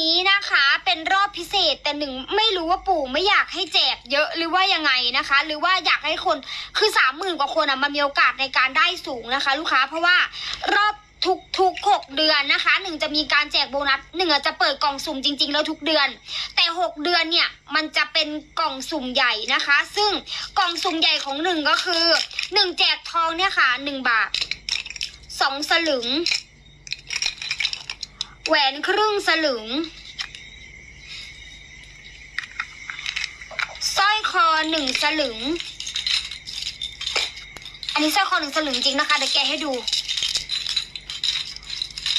นี้นะคะเป็นรอบพิเศษแต่หนึ่งไม่รู้ว่าปู่ไม่อยากให้แจกเยอะหรือว่ายังไงนะคะ หรือว่าอยากให้คนคือสามหมื่นกว่าคนอะมันมีโอกาสในการได้สูงนะคะ ลูกค้าเพราะว่ารอบทุกทุกหกเดือนนะคะหนึ่งจะมีการแจกโบนัสหนึ่งจะเปิดกล่องสุ่มจริง ๆ แล้วทุกเดือน แต่หกเดือนเนี่ยมันจะเป็นกล่องสุ่มใหญ่นะคะ ซึ่งกล่องสุ่มใหญ่ของหนึ่งก็คือหนึ่งแจกทองเนี่ยค่ะหนึ่งบาทสองสลึง แหวนครึ่งสลึงสร้อยคอหนึ่งสลึง อันนี้สร้อยคอหนึ่งสลึงจริงนะคะเดี๋ยวแกะให้ดู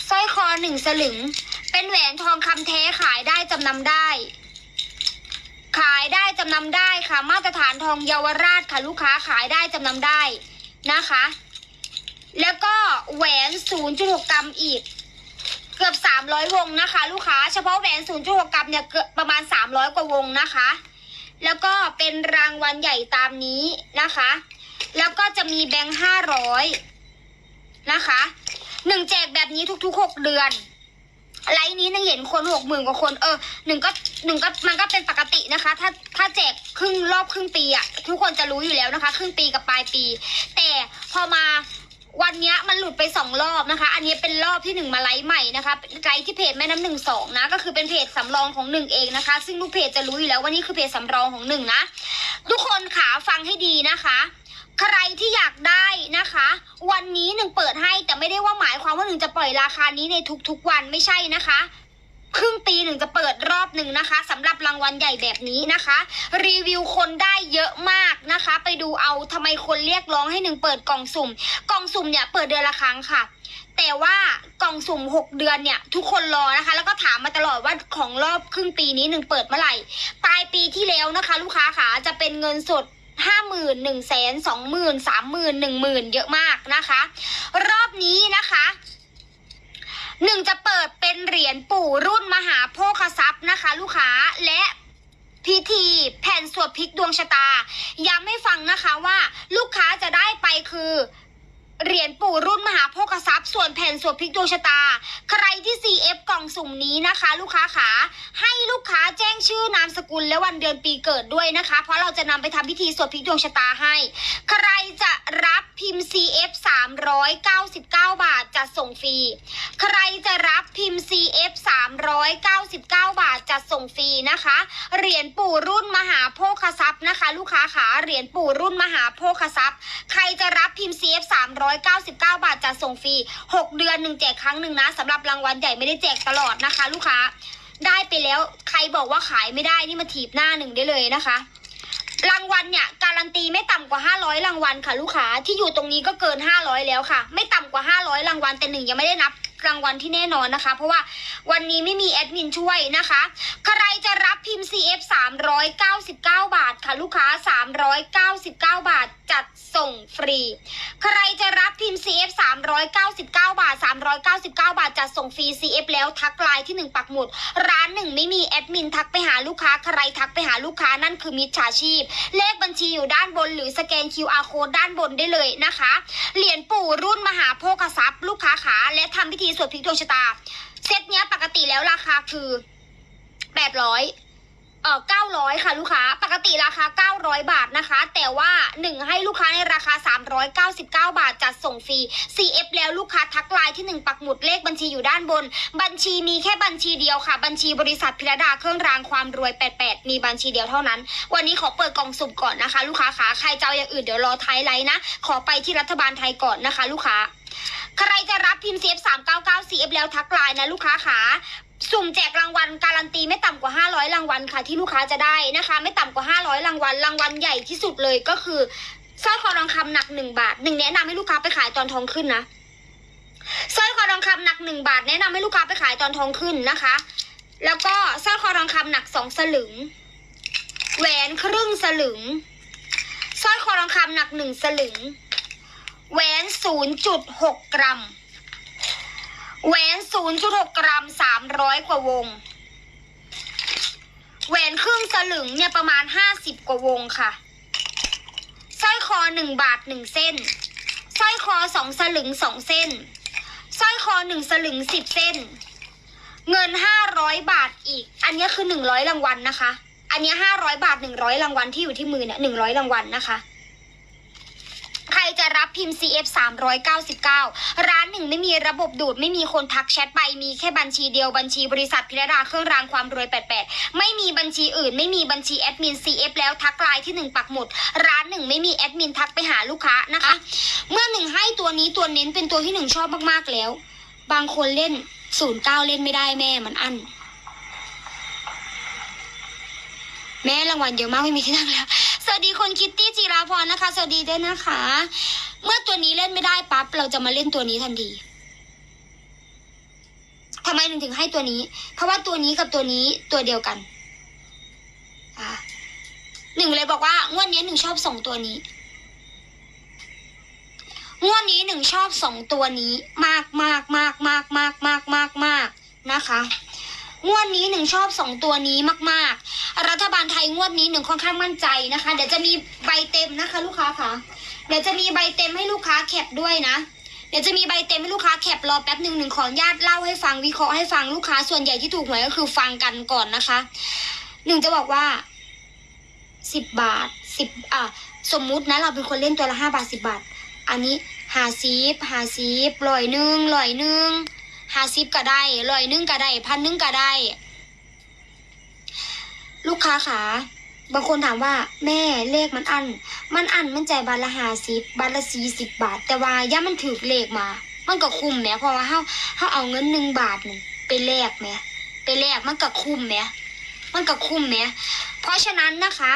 สร้อยคอหนึ่งสลึง เป็นแหวนทองคำแท้ขายได้จำนำได้ ขายได้จำนำได้ค่ะ มาตรฐานทองเยาวราชค่ะลูกค้าขายได้จำนำได้นะคะ แล้วก็แหวน 0.6 กรัมอีก เกือบ 300 วงนะคะ ลูกค้าเฉพาะแหวน 0.6 กรัมเนี่ยเกือบประมาณ 300 กว่าวงนะคะ แล้วก็เป็นรางวัลใหญ่ตามนี้นะคะ แล้วก็จะมีแบงค์500 นะคะหนึ่งแจกแบบนี้ทุกๆ 6 เดือนไลน์นี้นึงเห็นคนหกหมื่นกว่าคนเออหนึ่งก็หนึ่งก็มันก็เป็นปกตินะคะ ถ้าถ้าแจกครึ่งรอบครึ่งปีอะทุกคนจะรู้อยู่แล้วนะคะ ครึ่งปีกับปลายปี แต่พอมา วันนี้มันหลุดไปสองรอบนะคะ อันนี้เป็นรอบที่หนึ่งมาไลฟ์ใหม่นะคะไลฟ์ที่เพจแม่น้ำหนึ่งสองนะ ก็คือเป็นเพจสำรองของหนึ่งเองนะคะ ซึ่งลูกเพจจะรู้อยู่แล้วว่านี่คือเพจสำรองของหนึ่งนะ ทุกคนขาฟังให้ดีนะคะ ใครที่อยากได้นะคะ วันนี้หนึ่งเปิดให้แต่ไม่ได้ว่าหมายความว่าหนึ่งจะปล่อยราคานี้ในทุกๆวันไม่ใช่นะคะ ครึ่งปีหนึ่งจะเปิดรอบหนึ่งนะคะสำหรับรางวัลใหญ่แบบนี้นะคะ รีวิวคนได้เยอะมากนะคะ ไปดูเอาทำไมคนเรียกร้องให้หนึ่งเปิดกล่องสุ่ม กล่องสุ่มเนี่ยเปิดเดือนละครั้งค่ะ แต่ว่ากล่องสุ่มหกเดือนเนี่ย ทุกคนรอนะคะ แล้วก็ถามมาตลอดว่าของรอบครึ่งปีนี้หนึ่งเปิดเมื่อไหร่ปลายปีที่แล้วนะคะ ลูกค้าขาจะเป็นเงินสดห้าหมื่นหนึ่งแสนสองหมื่นสามหมื่นหนึ่งหมื่นเยอะมากนะคะ รอบนี้นะคะ หนึ่งจะเปิดเป็นเหรียญปู่รุ่นมหาโภคทรัพย์นะคะ ลูกค้าและพิธีแผ่นสวดพลิกดวงชะตา ย้ำให้ฟังนะคะว่า ลูกค้าจะได้ไปคือ เหรียญปู่รุ่นมหาโภคทรัพย์ ส่วนแผ่นสวดพลิกดวงชะตา ใครที่ CF กล่องสุ่มนี้นะคะ ลูกค้าขาให้ลูกค้าแจ้งชื่อนามสกุลและวันเดือนปีเกิดด้วยนะคะ เพราะเราจะนำไปทำพิธีสวดพลิกดวงชะตาให้ ใคร มพ์ CF 399 บาทจะส่งฟรี ใครจะรับพิมพ์ CF 399 บาทจะส่งฟรีนะคะ เหรียญปู่รุ่นมหาโภคทรัพย์นะคะ ลูกค้าขาเหรียญปู่รุ่นมหาโภคทรัพย์ ใครจะรับพิมพ์ CF 399 บาทจะส่งฟรี 6 เดือนหนึ่งแจกครั้งหนึ่งนะสำหรับรางวัลใหญ่ไม่ได้แจกตลอดนะคะ ลูกค้าได้ไปแล้วใครบอกว่าขายไม่ได้นี่มาถีบหน้าหนึ่งได้เลยนะคะ รางวัลเนี่ยการันตีไม่ต่ำกว่า 500 รางวัลค่ะลูกค้าที่อยู่ตรงนี้ก็เกิน 500 แล้วค่ะ ไม่ต่ำกว่า 500 รางวัลแต่หนึ่งยังไม่ได้นับรางวัลที่แน่นอนนะคะ เพราะว่าวันนี้ไม่มีแอดมินช่วยนะคะ ใครจะรับพิมพ์ CF 399 บาทค่ะลูกค้า 399 บาทจัดส่งฟรี ใครจะรับพิมพ์ CF 399 บาท 399 บาทจัดส่งฟรี CF แล้วทักไลน์ที่หนึ่งปักหมุด ร้านหนึ่งไม่มีแอดมินทักไปหาลูกค้า ใครทักไปหาลูกค้านั่นคือมิจฉาชีพ เลขบัญชีอยู่ด้านบนหรือสแกน QR code ด้านบนได้เลยนะคะ เหรียญปู่รุ่นมหาโภคทรัพย์ ลูกค้าขา และทำพิธีสวดพลิกดวงชะตา เซตเนี้ยปกติแล้วราคาคือ 800 เออ900 ค่ะลูกค้า ปกติราคา 900 บาทนะคะ แต่ว่า 1 ให้ลูกค้าในราคา 399 บาทจัดส่งฟรี CF แล้วลูกค้าทักไลน์ที่ 1 ปักหมุดเลขบัญชีอยู่ด้านบน บัญชีมีแค่บัญชีเดียวค่ะ บัญชีบริษัทพิรดาเครื่องรางความรวย 88 มีบัญชีเดียวเท่านั้น วันนี้ขอเปิดกล่องสุ่มก่อนนะคะ ลูกค้าขาใครเจะเอาอย่างอื่นเดี๋ยวรอท้ายไลน์นะ ขอไปที่รัฐบาลไทยก่อนนะคะ ลูกค้า ใครจะรับพิมพ์ CF 399 CF แล้วทักไลน์นะลูกค้าขาสุ่มแจกรางวัลการันตีไม่ต่ำกว่า 500 รางวัลค่ะ ที่ลูกค้าจะได้นะคะ ไม่ต่ำกว่า 500 รางวัลรางวัลใหญ่ที่สุดเลยก็คือสร้อยคอทองคำหนัก1บาทหนึ่งแนะนำให้ลูกค้าไปขายตอนทองขึ้นนะสร้อยคอทองคำหนัก1บาท แนะนำให้ลูกค้าไปขายตอนทองขึ้นนะคะ แล้วก็สร้อยคอทองคำหนัก2สลึง แหวนครึ่งสลึงสร้อยคอทองคำหนัก1สลึง แหวน 0.6 กรัม แหวน 0.6 กรัม 300 กว่าวง แหวนครึ่งสลึงเนี่ยประมาณ 50 กว่าวงค่ะ สร้อยคอ 1 บาท 1 เส้น สร้อยคอ 2 สลึง 2 เส้น สร้อยคอ 1 สลึง 10 เส้น เงิน 500 บาทอีก อันนี้คือหนึ่งร้อยรางวัลนะคะ อันนี้ห้าร้อยบาทหนึ่งร้อยรางวัลที่อยู่ที่มือเนี่ยหนึ่งร้อยรางวัลนะคะ ใครจะรับพิมพ์ CF 399 ร้านหนึ่งไม่มีระบบดูด ไม่มีคนทักแชทไป มีแค่บัญชีเดียวบัญชีบริษัทพิรดาเครื่องรางความรวย 88 ไม่มีบัญชีอื่น ไม่มีบัญชีแอดมิน CF แล้วทักไลน์ที่หนึ่งปักหมุด ร้านหนึ่งไม่มีแอดมินทักไปหาลูกค้านะคะ เมื่อหนึ่งให้ตัวนี้ตัวเน้นเป็นตัวที่หนึ่งชอบมากๆแล้ว บางคนเล่น 09 เล่นไม่ได้แม่มันอั้นแม่รางวัลเยอะมากไม่มีที่นั่งแล้ว สวัสดีคนคิตตี้จีราพรนะคะ สวัสดีด้วยนะคะ เมื่อตัวนี้เล่นไม่ได้ปั๊บเราจะมาเล่นตัวนี้ทันทีทำไมหนึ่งถึงให้ตัวนี้ เพราะว่าตัวนี้กับตัวนี้ตัวเดียวกันหนึ่งเลยบอกว่างวดนี้หนึ่งชอบสองตัวนี้งวดนี้หนึ่งชอบสองตัวนี้มากมากมากมากมากมากมากมากนะคะงวดนี้หนึ่งชอบสองตัวนี้มาก ๆ รัฐบาลไทยงวดนี้หนึ่งค่อนข้างมั่นใจนะคะ เดี๋ยวจะมีใบเต็มนะคะ ลูกค้าค่ะ เดี๋ยวจะมีใบเต็มให้ลูกค้าแคปด้วยนะ เดี๋ยวจะมีใบเต็มให้ลูกค้าแคปรอแป๊บหนึ่งหนึ่งขออนุญาตเล่าให้ฟังวิเคราะห์ให้ฟังลูกค้าส่วนใหญ่ที่ถูกหวยก็คือฟังกันก่อนนะคะหนึ่งจะบอกว่าสิบบาทสิบอะสมมุตินะเราเป็นคนเล่นตัวละห้าบาทสิบบาท อันนี้หาซีบหาซีบร้อยหนึ่งร้อยหนึ่งหาซีบก็ได้ร้อยหนึ่งก็ได้พันหนึ่งก็ได้ ลูกค้าขาบางคนถามว่าแม่เลขมันอัน มันอันมันใจบาทละหาสิบบาทละสี่สิบบาท แต่ว่าย่ามันถือเลขมา มันก็คุ้มแหมเพราะว่าเฮาเฮาเอาเงินหนึ่งบาทหนึ่งไปแลกแหมไปแลกมันก็คุ้มแหมมันก็คุ้มแหมเพราะฉะนั้นนะคะ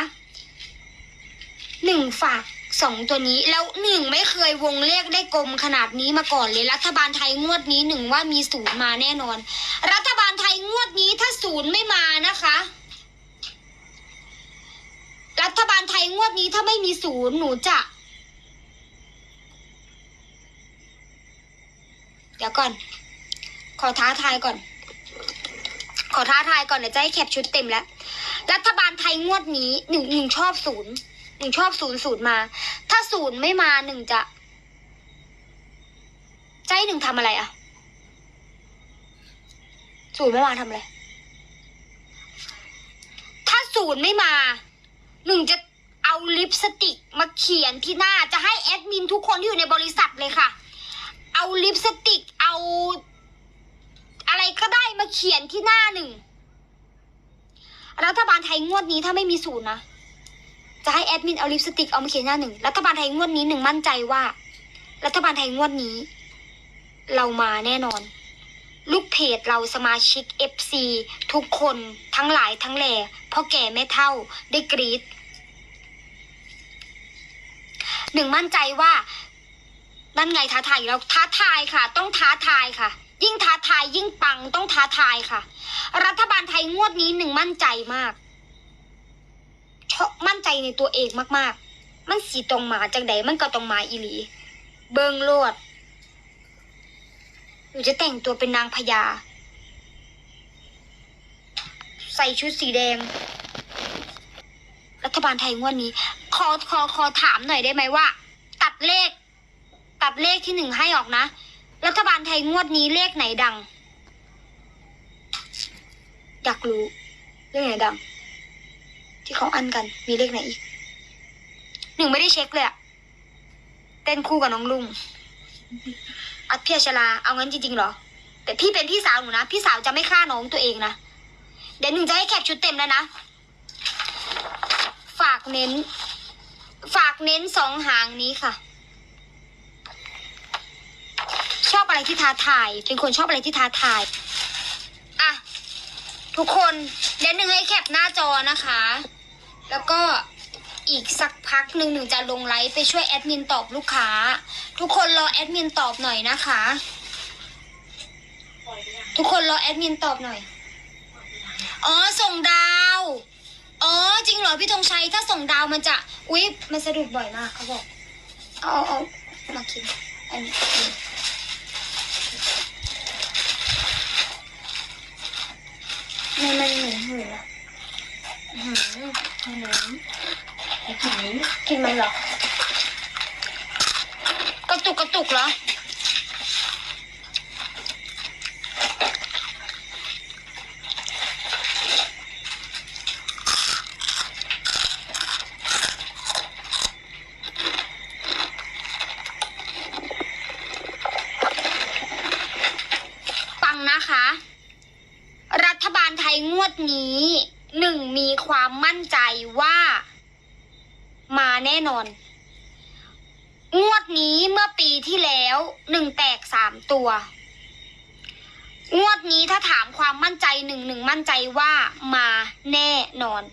หนึ่งฝากสองตัวนี้แล้วหนึ่งไม่เคยวงเลขได้กลมขนาดนี้มาก่อนเลย รัฐบาลไทยงวดนี้หนึ่งว่ามีศูนย์มาแน่นอน รัฐบาลไทยงวดนี้ถ้าศูนย์ไม่มานะคะ รัฐบาลไทยงวดนี้ถ้าไม่มีศูนย์หนูจะ เดี๋ยวก่อน ขอท้าทายก่อน ขอท้าทายก่อนเดี๋ยวจะให้แคปชุดเต็มแล้ว รัฐบาลไทยงวดนี้หนึ่งหนึ่งชอบศูนย์หนึ่งชอบศูนย์ศูนย์มา ถ้าศูนย์ไม่มาหนึ่งจะจะให้หนึ่งทำอะไรอะศูนย์ไม่มาทำอะไร ถ้าศูนย์ไม่มา หนึ่งจะเอาลิปสติกมาเขียนที่หน้าจะให้แอดมินทุกคนที่อยู่ในบริษัทเลยค่ะ เอาลิปสติกเอา อะไรก็ได้มาเขียนที่หน้าหนึ่งรัฐบาลไทยงวดนี้ถ้าไม่มีศูนย์นะจะให้แอดมินเอาลิปสติกเอามาเขียนหน้าหนึ่งรัฐบาลไทยงวดนี้หนึ่งมั่นใจว่า รัฐบาลไทยงวดนี้ เรามาแน่นอน ลูกเพจเราสมาชิก FC ทุกคนทั้งหลายทั้งแหล่พ่อแก่แม่เท่าได้กรีด หนึ่งมั่นใจว่านั่นไงท้าทายแล้วท้าทายค่ะ ต้องท้าทายค่ะ ยิ่งท้าทายยิ่งปังต้องท้าทายค่ะ รัฐบาลไทยงวดนี้หนึ่งมั่นใจมากชอบมั่นใจในตัวเองมาก ๆ มันสีตรงมาจังใดมันก็ตรงมาอีหลี เบิงโลดหนูจะแต่งตัวเป็นนางพญาใส่ชุดสีแดง รัฐบาลไทยงวดนี้ ขอขอขอถามหน่อยได้ไหมว่า ตัดเลข ตัดเลขที่หนึ่งให้ออกนะ รัฐบาลไทยงวดนี้เลขไหนดัง อยากรู้ เลขไหนดัง ที่เขาอันกัน มีเลขไหนอีก หนึ่งไม่ได้เช็คเลยอะเต้นคู่กับน้องลุง อัดเพียชลา เอางั้นจริงๆเหรอ แต่พี่เป็นพี่สาวหนูนะ พี่สาวจะไม่ฆ่าน้องตัวเองนะ เดี๋ยวหนึ่งจะให้แคปชุดเต็มแล้วนะ ฝากเน้น ฝากเน้นสองหางนี้ค่ะ ชอบอะไรที่ท้าทาย เป็นคนชอบอะไรที่ท้าทาย อะ ทุกคนเดี๋ยวหนึ่งให้แคปหน้าจอนะคะ แล้วก็อีกสักพักหนึ่งหนึ่งจะลงไลฟ์ไปช่วยแอดมินตอบลูกค้า ทุกคนรอแอดมินตอบหน่อยนะคะ ทุกคนรอแอดมินตอบหน่อย อ๋อ ส่งดาว อ๋อจริงเหรอพี่ธงชัยถ้าส่งดาวมันจะอุ๊ยมันสะดุดบ่อยมากเขาบอก เอาเอามาคิดอันนี้ไม่มันเหมือนหืนอะหืมหืมกินมันเหรอกระตุกกระตุกเหรอ บาลไทยงวดนี้หนึ่งมีความมั่นใจว่า มาแน่นอน งวดนี้เมื่อปีที่แล้วหนึ่งแตกสามตัว งวดนี้ถ้าถามความมั่นใจหนึ่งหนึ่งมั่นใจว่ามาแน่นอน